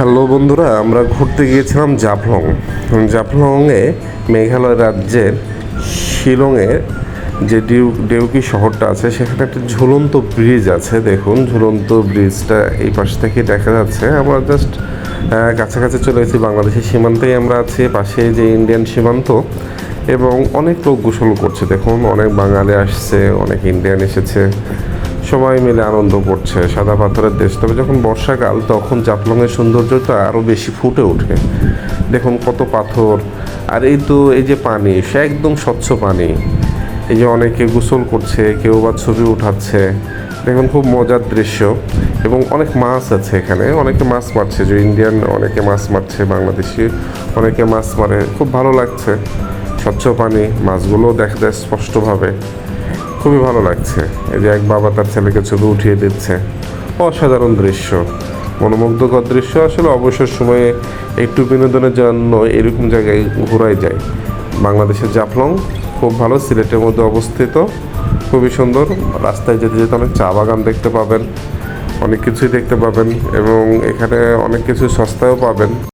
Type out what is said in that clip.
Hello বন্ধুরা, আমরা ঘুরতে গিয়েছিলাম জাফলং। জাফলংয়ে মেঘালয় রাজ্যের শিলংয়ে যে ডিউ, ডেউকি শহরটা আছে, সেখানে একটা ঝুলন্ত ব্রিজ আছে, দেখুন। ঝুলন্ত ব্রিজটা এই পাশ থেকে দেখা যাচ্ছে। আমরা জাস্ট কাছাকাছি চলে এসেছি বাংলাদেশের সীমান্তেই আমরা আছি, পাশে যে ইন্ডিয়ান সীমান্ত। এবং অনেক লোক গোসল করছে, দেখুন। অনেক বাঙালি আসছে, অনেক ইন্ডিয়ান এসেছে। সবাই মিলে আনন্দ করছে, সাদা পাথরের দেশ। তবে যখন বর্ষাকাল, তখন জাফলংয়ের সৌন্দর্যটা আরও বেশি ফুটে ওঠে। দেখুন কত পাথর। আর এই তো, এই যে পানি, সে একদম স্বচ্ছ পানি। এই যে অনেকে গোসল করছে, কেউ বা ছবি উঠাচ্ছে। দেখুন খুব মজার দৃশ্য। এবং অনেক মাছ আছে এখানে। অনেকে মাছ মারছে, যে ইন্ডিয়ান অনেকে মাছ মারছে, বাংলাদেশি অনেকে মাছ মারে। খুব ভালো লাগছে। স্বচ্ছ পানি মাছগুলো দেখা যায় স্পষ্টভাবে। খুবই ভালো লাগছে। এই যে এক বাবা তার ছেলেকে ছবি উঠিয়ে দিচ্ছে। অসাধারণ দৃশ্য। মনোমুগ্ধকর দৃশ্য আসলে অবসর সময়ে একটু বিনোদনের জন্য এরকম জায়গায় ঘোরাই যায়। বাংলাদেশের জাফলং খুব ভালো, সিলেটের মধ্যে অবস্থিত। খুবই সুন্দর। রাস্তায় যেতে যেতে অনেক চা বাগান দেখতে পাবেন, অনেক কিছুই দেখতে পাবেন এবং এখানে অনেক কিছু সস্তায়ও পাবেন।